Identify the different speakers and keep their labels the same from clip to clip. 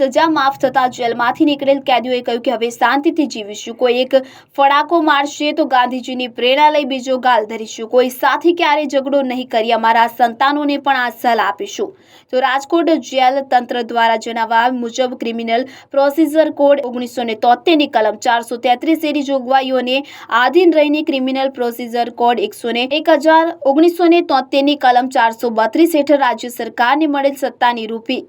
Speaker 1: સજા માફ થતા જેલમાંથી નીકળેલ કેદીઓએ કહ્યું કે હવે શાંતિથી જીવીશું. કોઈ એક ફડાકો મારશે તો ગાંધીજીની પ્રેરણા લઈ બીજો ગાલ ધરીશું. કોઈ સાથે ક્યારે ઝઘડો નહીં કરી અમારા સંતાનોને પણ આ સલાહ આપીશું. તો રાજકોટ જેલ તંત્ર દ્વારા જણાવ્યા મુજબ ક્રિમિનલ પ્રોસીઝર કોડ ઓગણીસો ને તોતેરની કલમ ચારસો તેત્રીસ એની જોગવાઈઓને આધીન રહીને ક્રિમિનલ પ્રોસીઝર કોડ એકસો ને એક હજાર ઓગણીસો ને તોતેરની કલમ ચારસો બત્રીસ હેઠળ રાજ્ય સરકારને મળેલ સત્તાની રૂપી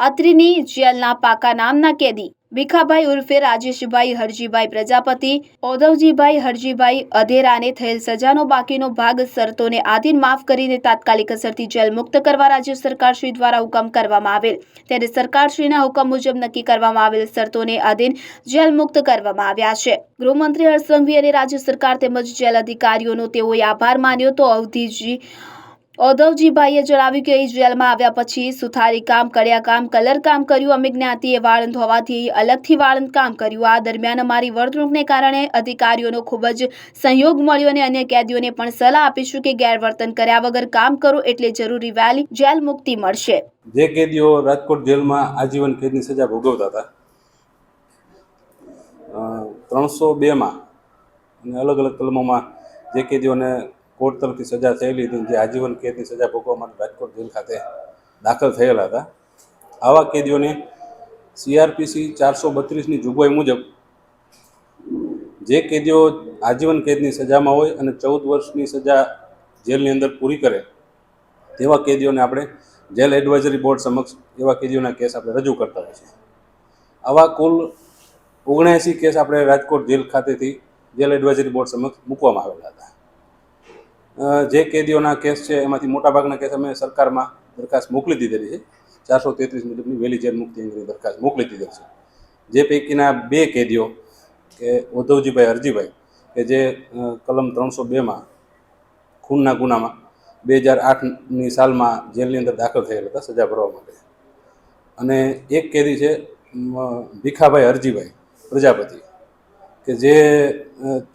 Speaker 1: અત્રિની જેલના પાકા નામના કેદી. ભીખાભાઈ ઉર્ફે રાજેશભાઈ હરજીભાઈ પ્રજાપતિ ઔધવજીભાઈ હરજીભાઈ અધેરાને થયેલ સજાનો બાકીનો ભાગ શરતોને આધીન માફ કરીને તાત્કાલિક અસરથી જેલ મુક્ત કરવા રાજ્ય સરકારશ્રી દ્વારા હુકમ કરવામાં આવેલ. ત્યારે સરકારશ્રીના હુકમ મુજબ નક્કી કરવામાં આવેલ શરતોને આધીન જેલ મુક્ત કરવામાં આવ્યા છે. ગૃહમંત્રી હર્ષ સંઘવી અને રાજ્ય સરકાર તેમજ જેલ અધિકારીઓનો તેઓએ આભાર માન્યો તો અવધીજી ઔધવજીભાઈએ જણાવ્યું કે જેલમાં આવ્યા પછી સુથારી કામ કર્યા કામ કલર કામ કર્યું. અમે જ્ઞાતિએ વાળંદ હોવાથી અલગથી વાળંદ કામ કર્યું. આ દરમિયાન અમારી વર્તણૂકને કારણે અધિકારીઓનો ખૂબ જ સહયોગ મળ્યો અને અન્ય કેદીઓને પણ સલાહ આપીશું કે ગેરવર્તન કર્યા વગર કામ કરો એટલે જરૂરી વહેલી જેલ મુક્તિ મળશે.
Speaker 2: જે કેદીઓ રાજકોટ જેલમાં આજીવન કેદની સજા ભોગવતા હતા ત્રણસો બેમાં અને અલગ અલગ કલમોમાં જે કેદીઓને કોર્ટ તરફથી સજા થયેલી હતી, જે આજીવન કેદની સજા ભોગવવા માટે રાજકોટ જેલ ખાતે દાખલ થયેલા હતા. આવા કેદીઓને સીઆરપીસી ચારસો બત્રીસની જોગવાઈ મુજબ જે કેદીઓ આજીવન કેદની સજામાં હોય અને ચૌદ વર્ષની સજા જેલની અંદર પૂરી કરે, તેવા કેદીઓને આપણે જેલ એડવાઇઝરી બોર્ડ સમક્ષ એવા કેદીઓના કેસ આપણે રજૂ કરતા હોય છે આવા કુલ ઓગણએંસી કેસ આપણે રાજકોટ જેલ ખાતેથી જેલ એડવાઇઝરી બોર્ડ સમક્ષ મૂકવામાં આવેલા હતા. જે કેદીઓના કેસ છે, એમાંથી મોટાભાગના કેસ અમે સરકારમાં દરખાસ્ત મોકલી દીધેલી છે. ચારસો તેત્રીસ મુજબની વહેલી જેલ મુક્તિ અંગેની દરખાસ્ત મોકલી દીધેલ છે. જે પૈકીના બે કેદીઓ, કે ઉદ્ધવજીભાઈ, હરજીભાઈ, કે જે કલમ ત્રણસો બેમાં ખૂનના ગુનામાં બે હજાર આઠની સાલમાં જેલની અંદર દાખલ થયેલ હતા, સજા ભરવા માટે. અને એક કેદી છે ભીખાભાઈ હરજીભાઈ, પ્રજાપતિ, કે જે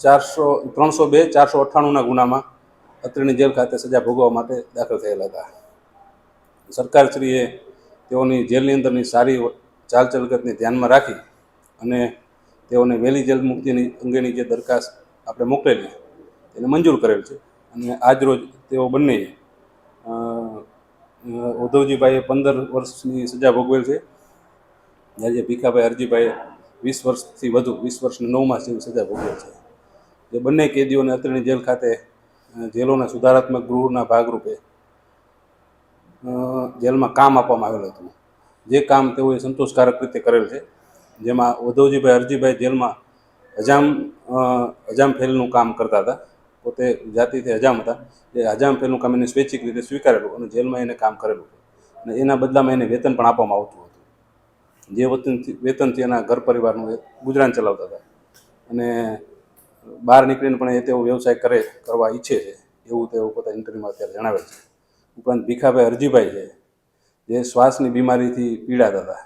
Speaker 2: ચારસો, ત્રણસો બે, ચારસો અઠ્ઠાણુંના ગુનામાં અત્રેની જેલ ખાતે સજા ભોગવવા માટે દાખલ થયેલા હતા. સરકારશ્રીએ તેઓની જેલની અંદરની સારી ચાલચલગતને ધ્યાનમાં રાખી અને તેઓને વહેલી જેલ મુક્તિની અંગેની જે દરખાસ્ત આપણે મોકલેલી તેને મંજૂર કરેલ છે. અને આજરોજ તેઓ બંને ઉદ્ધવજીભાઈએ પંદર વર્ષની સજા ભોગવેલ છે. જ્યારે ભીખાભાઈ અરજીભાઈએ વીસ વર્ષથી વધુ, વીસ વર્ષની નવ માસ જેવી સજા ભોગવેલ છે. જે બંને કેદીઓને અત્રેની જેલ ખાતે જેલોના સુધારાત્મક ગૃહના ભાગરૂપે જેલમાં કામ આપવામાં આવેલું હતું. જે કામ તેઓએ સંતોષકારક રીતે કરેલ છે, જેમાં ઉદ્ધવજીભાઈ અરજીભાઈ જેલમાં હજામ હજામ ફેલનું કામ કરતા હતા. પોતે જાતિથી હજામ હતા. એ હજામ ફેલનું કામ એને સ્વૈચ્છિક રીતે સ્વીકારેલું અને જેલમાં એને કામ કરેલું અને એના બદલામાં એને વેતન પણ આપવામાં આવતું હતું. જે વતનથી, વેતનથી એના ઘર પરિવારનું ગુજરાન ચલાવતા હતા. અને બહાર નીકળીને પણ એ તેઓ વ્યવસાય કરે, કરવા ઈચ્છે છે. એવું તેઓ પોતા ઇન્ટરવ્યુમાં અત્યારે જણાવે છે. ઉપરાંત ભીખાભાઈ અરજીભાઈ છે, જે શ્વાસની બીમારીથી પીડાતા હતા.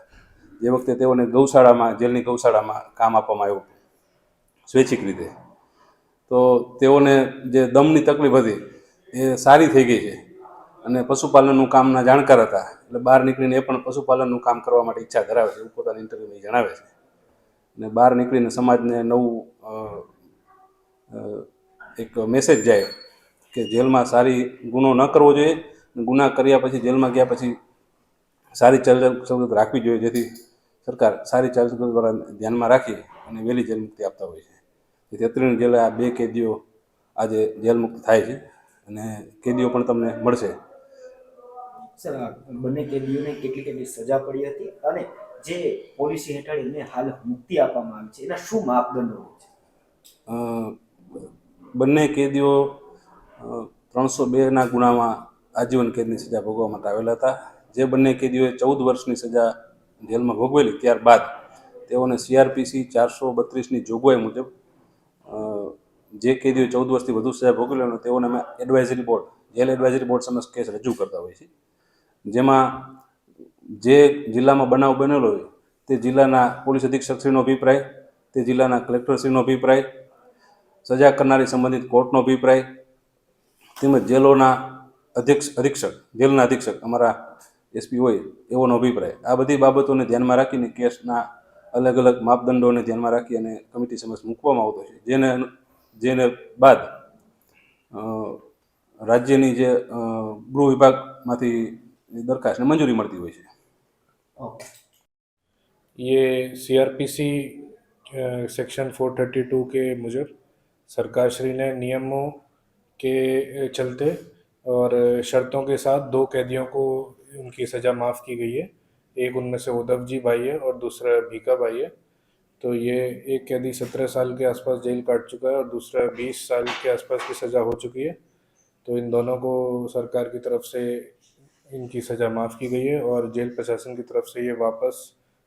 Speaker 2: જે વખતે તેઓને ગૌશાળામાં, જેલની ગૌશાળામાં કામ આપવામાં આવ્યું સ્વૈચ્છિક રીતે. તો તેઓને જે દમની તકલીફ હતી, એ સારી થઈ ગઈ છે. અને પશુપાલનનું કામના જાણકાર હતા. એટલે બહાર નીકળીને એ પણ પશુપાલનનું કામ કરવા માટે ઈચ્છા ધરાવે છે, એવું પોતાના ઇન્ટરવ્યુમાં જણાવે છે. અને બહાર નીકળીને સમાજને નવું એક મેસેજ જાય કે જેલમાં સારી ગુનો ન કરવો જોઈએ ગુના કર્યા પછી જેલમાં ગયા પછી સારી ચાલ સવલત રાખવી જોઈએ જેથી સરકાર સારી ચાલ દ્વારા ધ્યાનમાં રાખી અને વહેલી જેલ મુક્તિ આપતા હોય છે. તેથી અત્રેની જેલ આ બે કેદીઓ આજે જેલ મુક્ત થાય છે અને કેદીઓ પણ તમને મળશે.
Speaker 3: સર બંને કેદીઓને કેટલી કેટલી સજા પડી હતી અને જે પોલિસી હેઠળ એમને હાલ મુક્તિ આપવામાં આવી છે એના શું માપદંડો હોય છે?
Speaker 2: બંને કેદીઓ ત્રણસો બેના ગુનામાં આજીવન કેદની સજા ભોગવવા માટે આવેલા હતા. જે બંને કેદીઓએ ચૌદ વર્ષની સજા જેલમાં ભોગવેલી ત્યારબાદ તેઓને સીઆરપીસી ચારસો બત્રીસની જોગવાઈ મુજબ જે કેદીઓ ચૌદ વર્ષથી વધુ સજા ભોગવેલી હોય તેઓને અમે advisory board jail advisory board સમક્ષ કેસ રજૂ કરતા હોઈએ છીએ. જેમાં જે જિલ્લામાં બનાવ બનેલો હોય, તે જિલ્લાના પોલીસ અધિક્ષકશ્રીનો અભિપ્રાય, તે જિલ્લાના કલેક્ટરશ્રીનો અભિપ્રાય સજા કરનારી સંબંધિત કોર્ટનો અભિપ્રાય તેમજ જેલોના અધ્યક્ષ અધિક્ષક જેલના અધિક્ષક અમારા એસપી હોય એવોનો અભિપ્રાય આ બધી બાબતોને ધ્યાનમાં રાખીને કેસના અલગ અલગ માપદંડોને ધ્યાનમાં રાખી અને કમિટી સમક્ષ મૂકવામાં આવતો છે જેને અનુ- જેને બાદ અ, રાજ્યની જે અ, ગૃહ વિભાગમાંથી દરખાસ્તને મંજૂરી મળતી હોય છે
Speaker 3: ઓકે
Speaker 4: ये सीआरपीसी सेक्शन 432 के मुजब सरकारश्री ने नियमों के चलते और शर्तों के साथ दो कैदियों को उनकी सज़ा माफ़ की गई है। एक उनमें से उद्धव जी भाई है और दूसरा भीका भाई है। तो ये एक कैदी सत्रह साल के आसपास जेल काट चुका है और दूसरा बीस साल के आसपास की सज़ा हो चुकी है। तो इन दोनों को सरकार की तरफ़ से इनकी सज़ा माफ़ की गई है और जेल प्रशासन की तरफ़ से ये वापस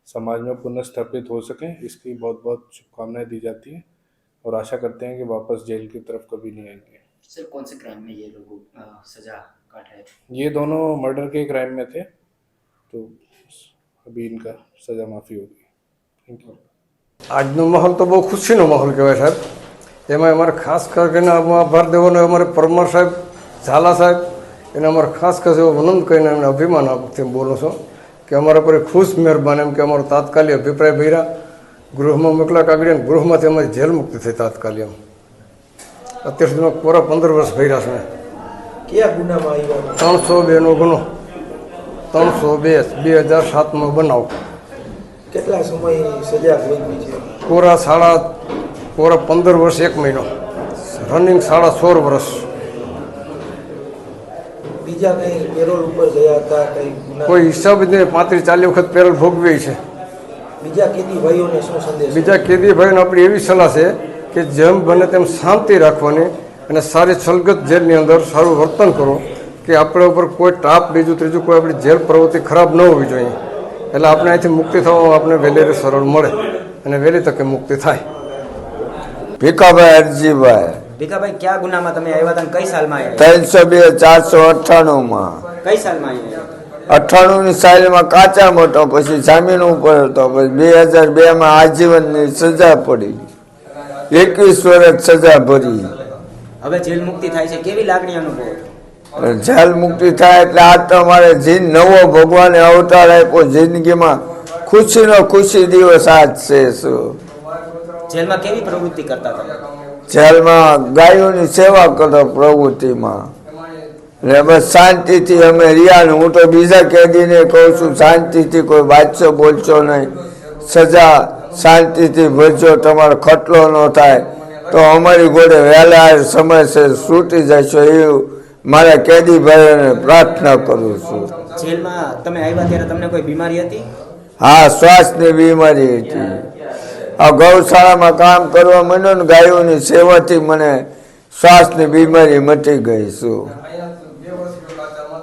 Speaker 4: समाज में पुनः स्थापित हो सकें। इसकी बहुत बहुत शुभकामनाएँ दी जाती हैं। और आशा करते हैं कि वापस जेल की तरफ कभी नहीं आएंगे
Speaker 3: सर कौन से क्राइम में ये लोग अ, सजा काट रहे थे
Speaker 4: ये दोनों मर्डर के क्राइम में थे तो अभी इनका सज़ा माफ़ी होगी थैंक यू
Speaker 5: આજનો માહોલ તો બહુ ખુશીનો માહોલ કહેવાય સાહેબ એમાં અમારે ખાસ કરીને આમાં આભાર દેવાનો અમારે પરમાર સાહેબ ઝાલા સાહેબ એને અમારે ખાસ ખાસ એવો વનંદ કરીને એમને અભિમાન આપથી બોલું છું કે અમારા પર ખુશ મહેરબાન એમ કે અમારો તાત્કાલિક અભિપ્રાય ભર્યા ગૃહમાં મોકલા કાગળિયા અને ગૃહમાંથી અમારી જેલ મુક્તિ થઈ તાત્કાલિક અત્યાર સુધીમાં પૂરા પંદર વર્ષ ભર્યા છે
Speaker 6: કયા ગુનામાં આવ્યા
Speaker 5: ત્રણસો બેનો ગુનો. ત્રણસો બે બે હજાર સાતનો બનાવ.
Speaker 6: કેટલા સમય સજા ભોગવી છે?
Speaker 5: કોરા સાડા કોરા પંદર વર્ષ એક મહિનો. રનિંગ સાડા સોળ વર્ષ.
Speaker 6: બીજા કઈ પેરોલ ઉપર ગયા હતા કઈ
Speaker 5: કોઈ હિસાબ જ નહીં પાંત્રીસ ચાલીસ વખત પેરોલ ભોગવી છે.
Speaker 6: બીજા કેદી ભાઈઓને શું સંદેશ
Speaker 5: બીજા કેદી ભાઈને આપણી એવી સલાહ છે કે જેમ બને તેમ શાંતિ રાખવાની અને સારી સલગત જેલની અંદર સારું વર્તન કરો કે આપણા ઉપર કોઈ ટાપ બીજું ત્રીજું કોઈ આપણી જેલ પ્રવૃત્તિ ખરાબ ન હોવી જોઈએ. એટલે આપણે અહીંથી મુક્તિ થવામાં આપણે વહેલી સરળ મળે અને વહેલી તકે મુક્તિ થાય.
Speaker 7: ભીખાભાઈ અરજીભાઈ
Speaker 8: ભીખાભાઈ કયા ગુનામાં તમે આવ્યા હતા કઈ સાલમાં આવ્યા?
Speaker 7: ત્રણસો બે ચારસો અઠ્ઠાણું માં
Speaker 8: કઈ સાલમાં આવ્યા?
Speaker 7: અઠ્ઠાણું ની સાલમાં કાચા મોટો પછી જામીન ઉપર હતો પછી બે હજાર બે માં આજીવનની સજા પડી. એકવીસ વર્ષ સજા ભરી.
Speaker 8: હવે જેલ મુક્તિ થાય છે કેવી લાગણી અનુભવ
Speaker 7: જેલ મુક્તિ થાય એટલે આ તો અમારે જીન નવો ભગવાને અવતાર આપ્યો જિંદગીમાં ખુશીનો ખુશી દિવસ આજ છે શું.
Speaker 8: જેલમાં કેવી પ્રવૃત્તિ કરતા હતા?
Speaker 7: જેલમાં ગાયોની સેવા કરો પ્રવૃત્તિમાં. એટલે શાંતિથી અમે રહ્યા ને હું તો બીજા કેદીને કહું છું શાંતિથી કોઈ વાંચશો બોલશો નહીં. સજા શાંતિથી ભરજો તમારો ખટલો ન થાય. તો અમારી ગોળે વહેલા સમયસર છૂટી જશો એવું મારા કેદી ભાઈઓને પ્રાર્થના કરું છું.
Speaker 8: જેલમાં તમે આવ્યા ત્યારે તમને કોઈ બીમારી હતી?
Speaker 7: હા શ્વાસની બીમારી હતી. આ ગૌશાળામાં કામ કરવા મને ને ગાયોની સેવાથી મને શ્વાસની બીમારી મટી ગઈ શું